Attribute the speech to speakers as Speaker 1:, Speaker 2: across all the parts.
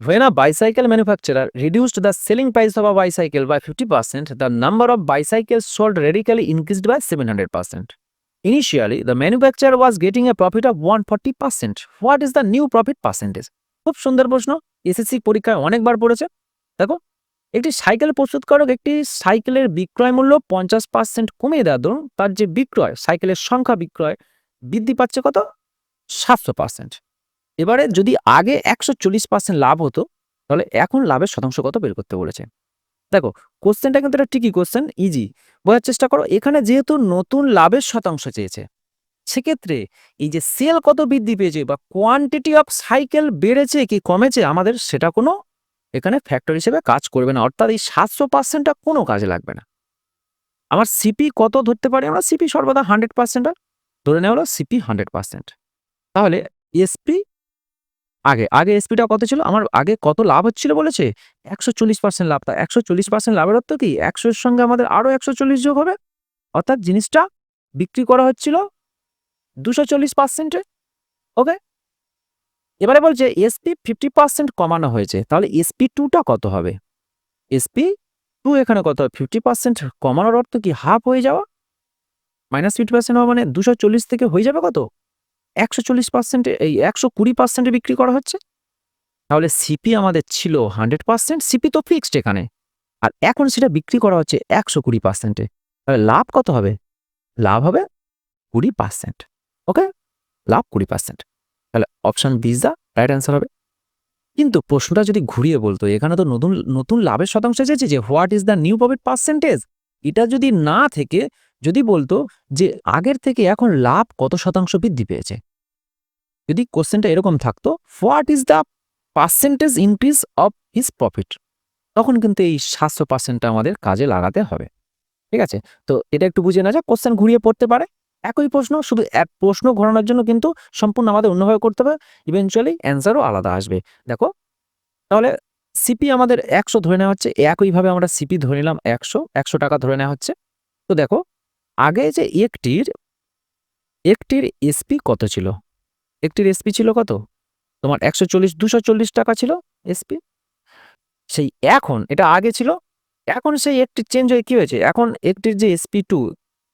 Speaker 1: When a bicycle manufacturer reduced the selling price of a bicycle by 50%, the number of bicycles sold radically increased by 700%. Initially, the manufacturer was getting a profit of 140%. What is the new profit percentage? খুব সুন্দর প্রশ্ন SSC পরীক্ষায় অনেকবার পড়েছে দেখো একটি cycle প্রস্তুতকারক একটি সাইকেলের বিক্রয় মূল্য পঞ্চাশ পার্সেন্ট কমিয়ে দেওয়ার দরুন তার যে বিক্রয় সাইকেলের সংখ্যা বিক্রয় বৃদ্ধি পাচ্ছে কত সাতশো পার্সেন্ট এবারে যদি আগে একশো চল্লিশ পার্সেন্ট লাভ হতো, তাহলে এখন লাভের শতাংশ কত বের করতে বলেছে? দেখো কোশ্চেনটা কিন্তু একটা টিকি কোশ্চেন ইজি বোঝার চেষ্টা করো, এখানে যেহেতু নতুন লাভের শতাংশ চেয়েছে, সেক্ষেত্রে এই যে সেল কত বৃদ্ধি পেয়েছে বা কোয়ান্টিটি অফ সাইকেল বেড়েছে কি কমেছে, আমাদের সেটা কোনো এখানে ফ্যাক্টর হিসেবে কাজ করবে না। অর্থাৎ এই সাতশো পার্সেন্টটা কোনো কাজে লাগবে না। আমার সিপি কত ধরতে পারি আমরা? সিপি সর্বদা হান্ড্রেড পার্সেন্ট ধরে নেওয়া হলো সিপি হান্ড্রেড পার্সেন্ট তাহলে এসপি আগে আগে এসপিটা কত ছিল? আমার আগে কত লাভ হচ্ছিল বলেছে? একশো চল্লিশ পার্সেন্ট লাভ। তা একশো চল্লিশ পার্সেন্ট লাভের অর্থ কি? একশোর সঙ্গে আমাদের আরও একশো চল্লিশ যোগ হবে? অর্থাৎ জিনিসটা বিক্রি করা হচ্ছিল দুশো চল্লিশ পার্সেন্টে ওকে? এবারে বলছে এসপি ফিফটি পার্সেন্ট কমানো হয়েছে। তাহলে এসপি টুটা কত হবে? এসপি টু এখানে কত হবে? ফিফটি পার্সেন্ট কমানোর অর্থ কি? হাফ হয়ে যাওয়া? মাইনাস ফিফটি পার্সেন্ট হওয়া মানে দুশো চল্লিশ থেকে হয়ে যাবে কত? একশো চল্লিশ পার্সেন্টে এই একশো কুড়ি পার্সেন্টে বিক্রি করা হচ্ছে। তাহলে সিপি আমাদের ছিল হান্ড্রেড পার্সেন্ট সিপি তো ফিক্সড এখানে। আর এখন সেটা বিক্রি করা হচ্ছে একশো কুড়ি পার্সেন্টে তাহলে লাভ কত হবে? লাভ হবে কুড়ি পার্সেন্ট ওকে লাভ কুড়ি পার্সেন্ট তাহলে option B the right answer হবে। কিন্তু প্রশ্নটা যদি ঘুরিয়ে বলতো, এখানে তো নতুন নতুন লাভের শতাংশ এসেছে যে what is the new profit percentage এটা যদি না থেকে, যদি বলতো যে আগের থেকে এখন লাভ কত শতাংশ বৃদ্ধি পেয়েছে? যদি কোশ্চেনটা এরকম থাকতো what is the percentage increase of his profit তখন কিন্তু এই সাতশো পার্সেন্টটা আমাদের কাজে লাগাতে হবে। ঠিক আছে? তো এটা একটু বুঝে না যাক কোশ্চেন ঘুরিয়ে পড়তে পারে। একই প্রশ্ন, শুধু এক প্রশ্ন ঘোরানোর জন্য কিন্তু সম্পূর্ণ আমাদের অন্যভাবে করতে হবে। ইভেনচুয়ালি অ্যান্সারও আলাদা আসবে। দেখো, তাহলে সিপি আমাদের একশো ধরে নেওয়া হচ্ছে, একইভাবে আমরা সিপি ধরে নিলাম একশো একশো টাকা ধরে নেওয়া হচ্ছে। তো দেখো, আগে যে একটির একটির এসপি কত ছিল? একটির এসপি ছিল কত? তোমার একশো চল্লিশ, দুশো চল্লিশ টাকা ছিল এসপি সেই এখন, এটা আগে ছিল, এখন সেই একটি চেঞ্জ হয়ে কী হয়েছে? এখন একটির যে SP two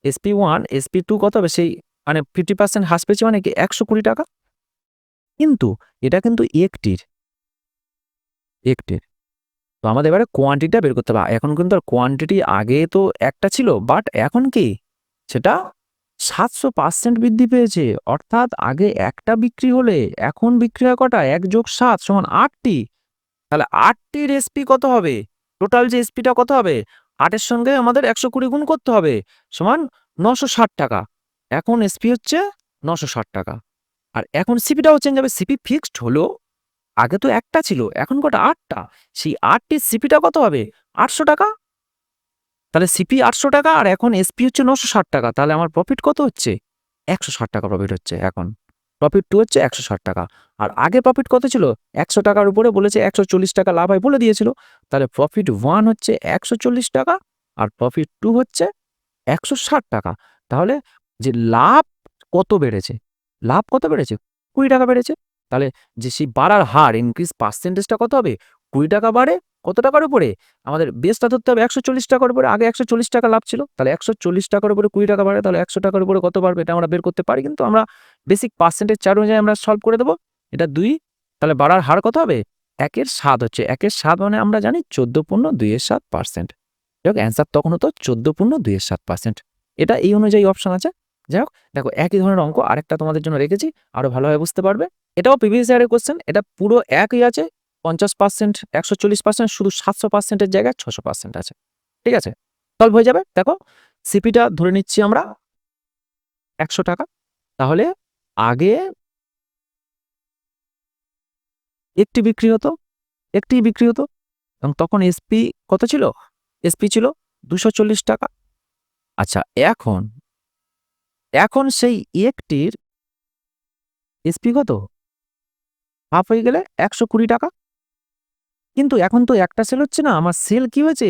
Speaker 1: SP one SP two কত হবে? সেই মানে ফিফটি পার্সেন্ট হ্রাস পেয়েছে মানে কি একশো কুড়ি টাকা? কিন্তু এটা কিন্তু একটির। একটির। তো আমাদের এবারে কোয়ান্টিটিটা বের করতে হবে। এখন কিন্তু আর কোয়ান্টিটি আগে তো একটা ছিল বাট এখন কি? সেটা সাতশো পার্সেন্ট বৃদ্ধি পেয়েছে। অর্থাৎ আগে একটা বিক্রি হলে এখন বিক্রি হয় কটা? এক যোগ সাত সমান আটটি। তাহলে আটটির এসপি কত হবে? টোটাল যে এসপিটা কত হবে? আটের সঙ্গে আমাদের একশো কুড়ি গুণ করতে হবে। সমান নশো ষাট টাকা। এখন এসপি হচ্ছে নশো ষাট টাকা। আর এখন সিপিটাও চেঞ্জ হবে। সিপি ফিক্সড হলো। আগে তো একটা ছিল, এখন কটা? আটটা। সেই আটটির সিপিটা কত হবে? আটশো টাকা? তাহলে সিপি আটশো টাকা আর এখন এসপি হচ্ছে নশো ষাট টাকা। তাহলে আমার প্রফিট কত হচ্ছে? একশো ষাট টাকা প্রফিট হচ্ছে এখন। প্রফিট টু হচ্ছে একশো ষাট টাকা। আর আগে প্রফিট কত ছিল? একশো টাকার উপরে বলেছে একশো চল্লিশ টাকা লাভ হয় বলে দিয়েছিল। তাহলে প্রফিট ওয়ান হচ্ছে একশো চল্লিশ টাকা আর প্রফিট টু হচ্ছে একশো ষাট টাকা। তাহলে যে লাভ কত বেড়েছে? লাভ কত বেড়েছে? কুড়ি টাকা বেড়েছে। তাহলে যে সেই বাড়ার হার ইনক্রিজ পার্সেন্টেজটা কত হবে? কুড়ি টাকা বাড়ে কত টাকার উপরে? আমাদের বেসটা ধরতে হবে একশো চল্লিশ টাকার উপরে, আগে একশো চল্লিশ টাকা লাভ ছিল। তাহলে একশো চল্লিশ টাকার উপরে কুড়ি টাকা বাড়ে, তাহলে একশো টাকার উপরে কত বাড়বে এটা আমরা বের করতে পারি, কিন্তু আমরা বেসিক পার্সেন্টেজ চার অনুযায়ী আমরা সলভ করে দেবো। এটা দুই, তাহলে বাড়ার হার কত হবে? একের সাত হচ্ছে, একের সাত মানে আমরা জানি চোদ্দ পূর্ণ দুইয়ের সাত পার্সেন্ট যাই হোক অ্যান্সার তখন হতো চোদ্দ পূর্ণ দুইয়ের সাত পার্সেন্ট এটা এই অনুযায়ী অপশন আছে। যাই হোক দেখো একই ধরনের অঙ্ক, আরেকটা তোমাদের জন্য রেখেছি, আরও ভালোভাবে বুঝতে পারবে। এটাও প্রিভিয়াস ইয়ারের কোশ্চেন এটা পুরো একই আছে পঞ্চাশ পার্সেন্ট একশো চল্লিশ পার্সেন্ট শুধু সাতশো পার্সেন্টের জায়গায় ছশো পার্সেন্ট আছে। ঠিক আছে? সলভ হয়ে যাবে। দেখো সিপিটা ধরে নিচ্ছি আমরা একশো টাকা। তাহলে আগে একটি বিক্রি হতো, একটি বিক্রি হতো, এবং তখন এসপি কত ছিল? এসপি ছিল দুশো টাকা। আচ্ছা এখন এখন সেই একটির এসপি কত? হাফ হয়ে গেলে একশো কুড়ি টাকা। কিন্তু এখন তো একটা সেল হচ্ছে না, আমার সেল কি হয়েছে?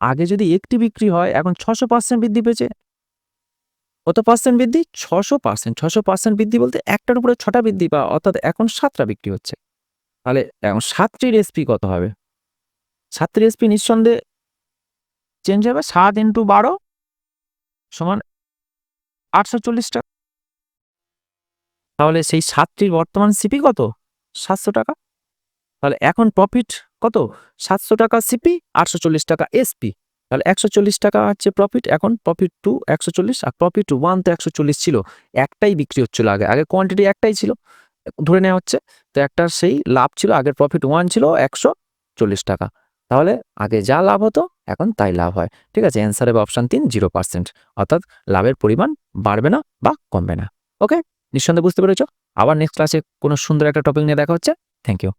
Speaker 1: আগে যদি একটি বিক্রি হয়, এখন ছশো পার্সেন্ট বৃদ্ধি পেয়েছে। কত পার্সেন্ট বৃদ্ধি? ছশো পার্সেন্ট ছশো পার্সেন্ট বৃদ্ধি বলতে একটার উপরে ছটা বৃদ্ধি পা অর্থাৎ এখন সাতটা বিক্রি হচ্ছে। তাহলে এখন সাতটির রেসিপি কত হবে? সাতটি এসপি নিঃসন্দেহে চেঞ্জ হবে সাত ইন্টু বারো সমান আটশো চল্লিশ টাকা তাহলে সেই সাতটির বর্তমান সিপি কত? সাতশো টাকা। তাহলে এখন প্রফিট কত? সাতশো টাকা সিপি আটশো চল্লিশ টাকা এসপি তাহলে একশো চল্লিশ টাকা হচ্ছে প্রফিট এখন প্রফিট টু একশো চল্লিশ, আর প্রফিট ওয়ান তো একশো চল্লিশ ছিল। একটাই বিক্রি হচ্ছিল আগে। আগে কোয়ান্টিটি একটাই ছিল। ধরে নেওয়া হচ্ছে, তো একটা সেই লাভ ছিল, আগের প্রফিট ওয়ান ছিল একশো চল্লিশ টাকা। তাহলে আগে যা লাভ হতো, এখন তাই লাভ হয়। ঠিক আছে অ্যান্সার হবে অপশান তিন জিরো পার্সেন্ট অর্থাৎ লাভের পরিমাণ বাড়বে না বা কমবে না। ওকে নিঃসন্দেহে বুঝতে পেরেছ? আবার নেক্সট ক্লাসে কোনো সুন্দর একটা টপিক নিয়ে দেখা হচ্ছে। Thank you